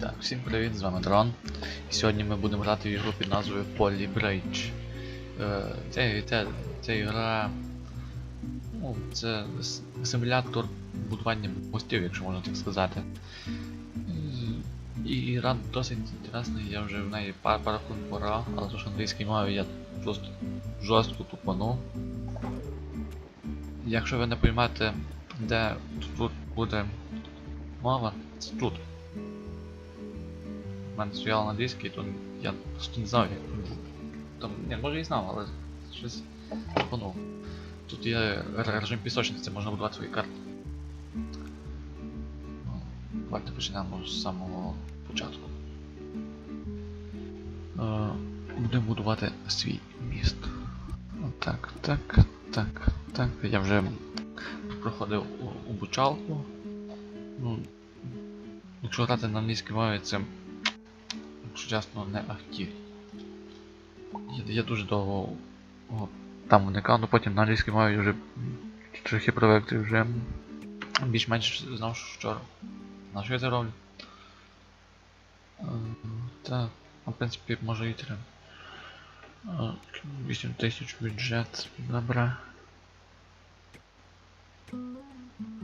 Так, всім привіт, з вами Дрон. Сьогодні ми будемо грати в ігру під назвою Poly Bridge. Е, Ця, ця, ця ігра. Ну, це симулятор будування мостів, якщо можна так сказати. І- І гра досить інтересна, я вже в неї пар пару пора, але то що англійській мові я просто жорстко тупанув. Якщо ви не поймете, де тут буде мова, це тут. У мене стояло на англійській, то я просто не знав, як там, ні, може і знав, але щось тупанув. Тут є ре- режим пісочниці, можна будувати свої карти. Ну, Давайте почнемо з самого початку. Е, Будемо будувати свій міст. Так, так, так, так. Я вже проходив обучалку. Ну, якщо грати на англійській мові, це, якщо чесно, не ахті. Я, я дуже довго о, там вникав, ну потім на англійській мові вже трохи привик, вже більш-менш знав, що на що я це роблю. Е, ну, в принципі, може і треба. Е, 8 тисяч бюджет, добре.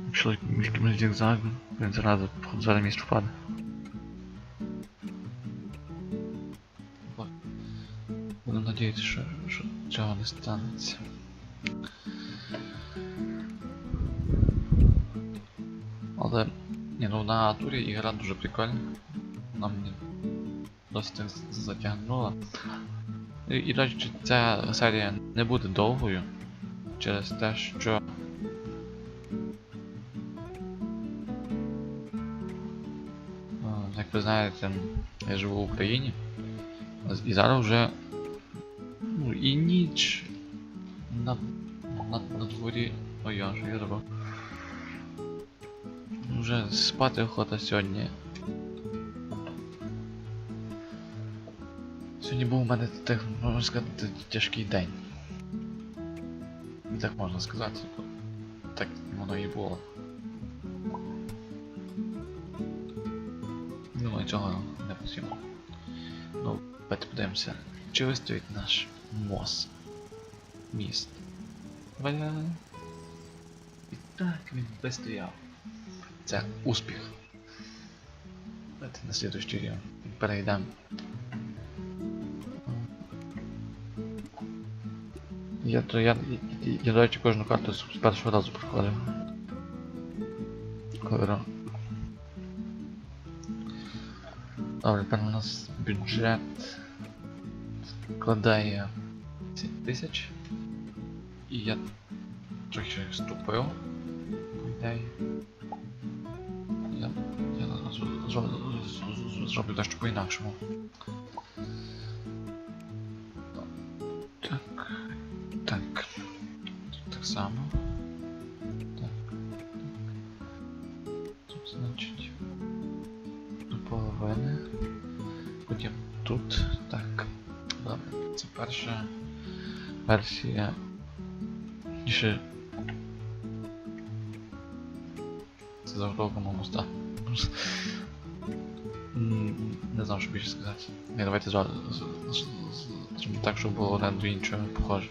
Якщо між кимось зігзагом, він зразу зараз місць впаде. Будемо що, що цього не станеться. Але, ні, ну на турі ігра дуже прикольна. Вона мені досить затягнула. І, і речі, ця серія не буде довгою через те, що Е, Як ви знаєте, я живу в Україні. І зараз вже і ніч на, на, на дворі. Ой, я я зробив. Вже спати охота сьогодні. Сьогодні був у мене так, можна сказати, тяжкий день. Так можна сказати. Так воно і було. Думаю, цього не потрібно. Ну, давайте подивимося. Чи вистоїть наш мост? Міст. Валя. І так він вистояв. Це успіх. Давайте на слідуючий рівень. Перейдемо. Я, то, я, я, я, до речі, кожну карту з першого разу проходив. Грав. Добре, тепер у нас бюджет складає 10 тисяч. І я трохи ступив. по ідеї. Я, я зроблю дещо по-інакшому. Так. Так. Тут так само. Так. Тут, значить до половини. Потім тут. Так. Добре. Це перша версія. Ніше. Це заготовка мого моста. Не знав, що більше сказати. Не, давайте зробимо так, щоб було одне до іншого похоже.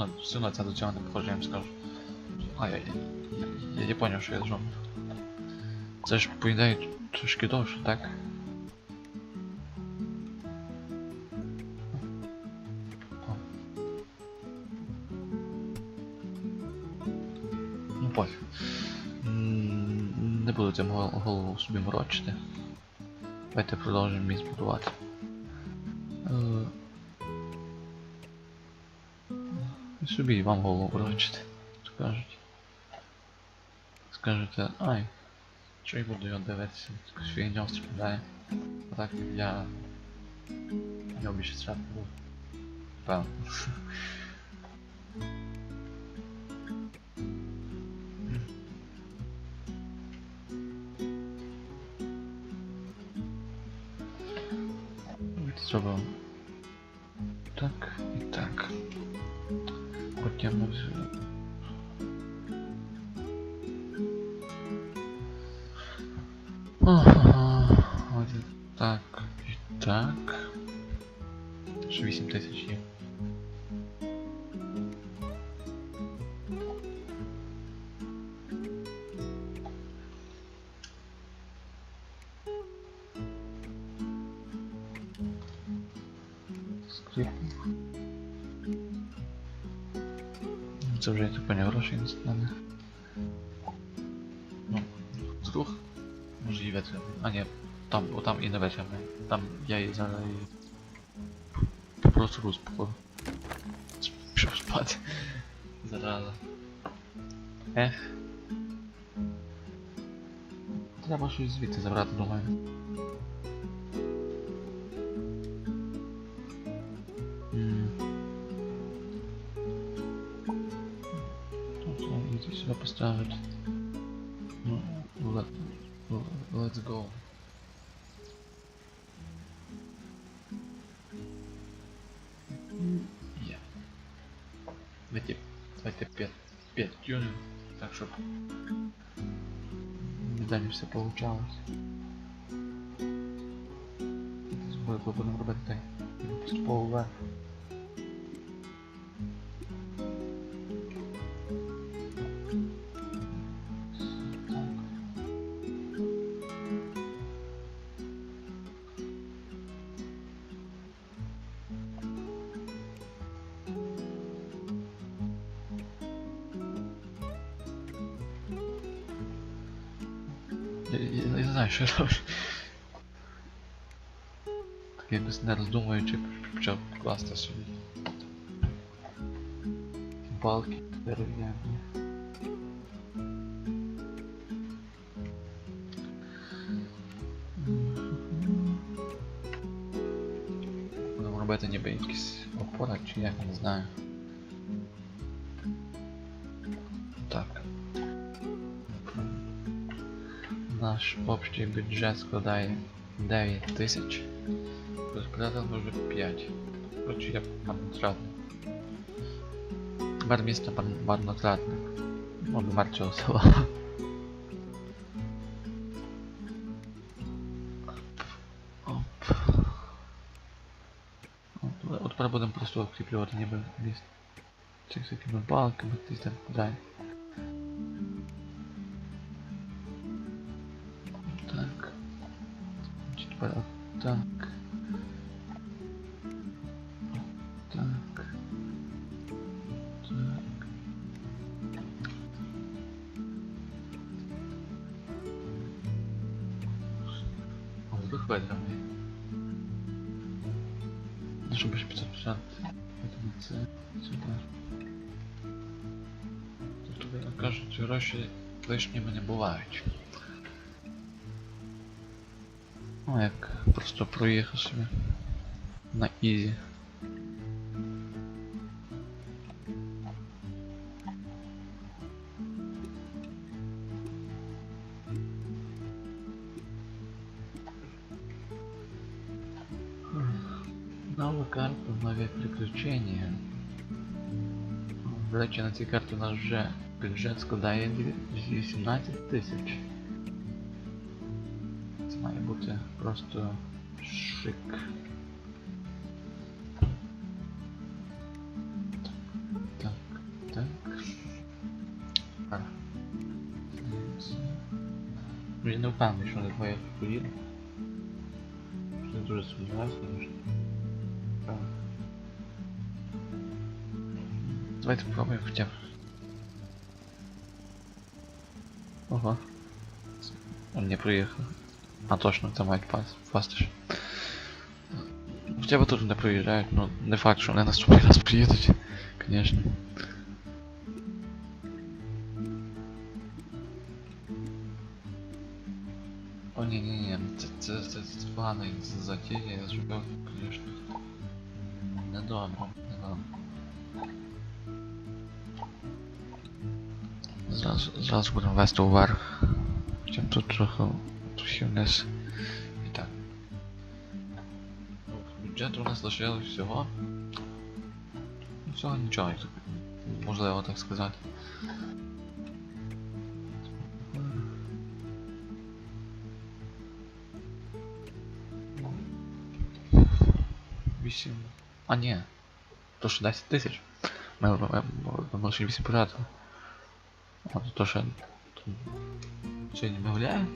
Одно- все це до цього не похоже, я вам скажу. А, я, я, я, поняв, що я зроблю. Це ж по ідеї трошки довше, так? Ну пофіг. Не буду цим голову собі морочити. Давайте продовжимо міст будувати. Е, І собі і вам голову морочити, скажуть. Скажете, ай, Що я буду його дивитися, якусь фігню стріляє. А так я... Я більше стріляти буду. Певно. Давайте зробимо так і Потім Ага, ось так і так. Ще 8 тисяч є. Скрип. Це вже я типу не грошей не стане. Ну, з двох Може і витримає. А ні, там, о, там і не витримає. Там я і зараз і просто походу. Пішов спати. Зараза. Ех. Треба щось звідти забрати, думаю. Иди сюда поставить. Ну, let, let's go. Я. Давайте, давайте 5, 5 тюнинг, так чтобы далі все получалось. Зборку будемо робити так. Поступово вверх. Я, я, я не знаю, що я роблю. Так якось не роздумуючи почав класти собі. Балки дерев'яні. Будемо робити ніби якісь опора чи як, не знаю. Наш общий бюджет складає 9 тисяч. Розпорядок вже 5. Коротше, я марнотратник. Мер міста марнотратник. Ну, не цього села. Оп. От тепер будемо просто укріплювати ніби міст. Цих всякими балками, ти там далі. Тепер так. Так. Так. Воздух витримає. Ну, щоб ж 550. Поэтому це сюди. Тобто, кажуть, гроші лишніми не бувають. Ну, як просто проїхав собі на ізі. Нова карта, нові приключення. До речі, на цій карті у нас вже бюджет складає 18 тисяч. Це має бути просто шик. Так, так. А. Дивіться. Ну, Я не впевнений, що на двоє поїду. Я дуже сумніваюся, тому що. Так. Давайте попробуємо хоча б. Ого. Он не приїхав. А точно, це мають пас, пастиш. Хоча б тут не приїжджають, ну не факт, що вони наступний раз приїдуть, звісно. це, це, це погана затія, я зробив, звісно. Недобре, недобре. Зразу, зразу будемо вести вверх. Хоча тут трохи, трохи вниз. І так. Ну, Бюджету у нас лишилось всього. Ну, Всього нічого, можливо так сказати. Вісім. А ні. То що 10 тисяч. Ми, лише 8 пожертвували. А то то- Сьогодні ми гуляємо?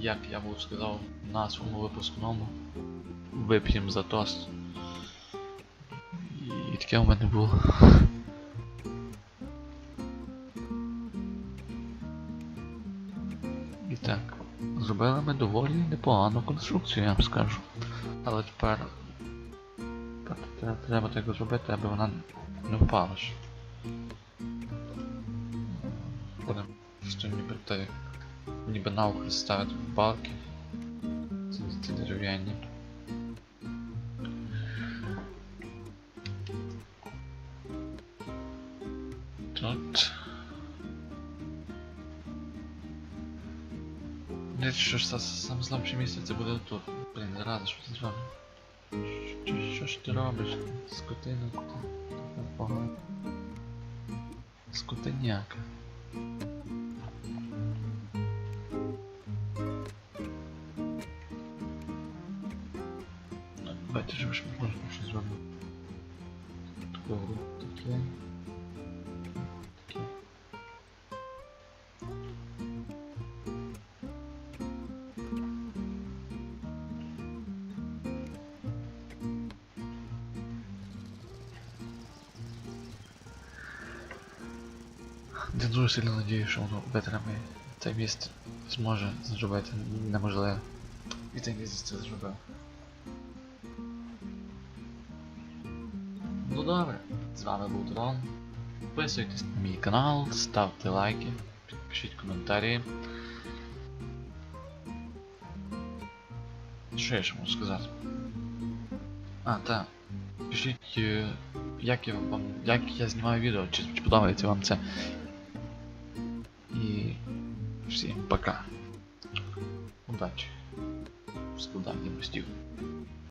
Як я був сказав на своєму випускному, вип'ємо за тост. І таке у мене було. І так, зробили ми доволі непогану конструкцію, я вам скажу. Але тепер. треба- так зробити, аби вона не впала. Будемо що ніби так, ніби навхрест ставити балки. Ці, ці дерев'яні. Тут. Не, що ж саме слабше місце це буде тут. Блін, зараза, що ти зробив? Що, що ж ти робиш? Скотина. Скотиняка. Ж можна щось зробити. Таке, таке. Таке. Я дуже сильно надію, що воно витримає цей міст зможе зробити неможливе. І цей міст це зробив. З вами був Дрон. Підписуйтесь на мій канал, ставте лайки, пишіть коментарі. Що я ще можу сказати? А, так. Пишіть, е, як я вам як я знімаю відео, чи, чи подобається вам це. І всім пока. Удачі в складанні мостів.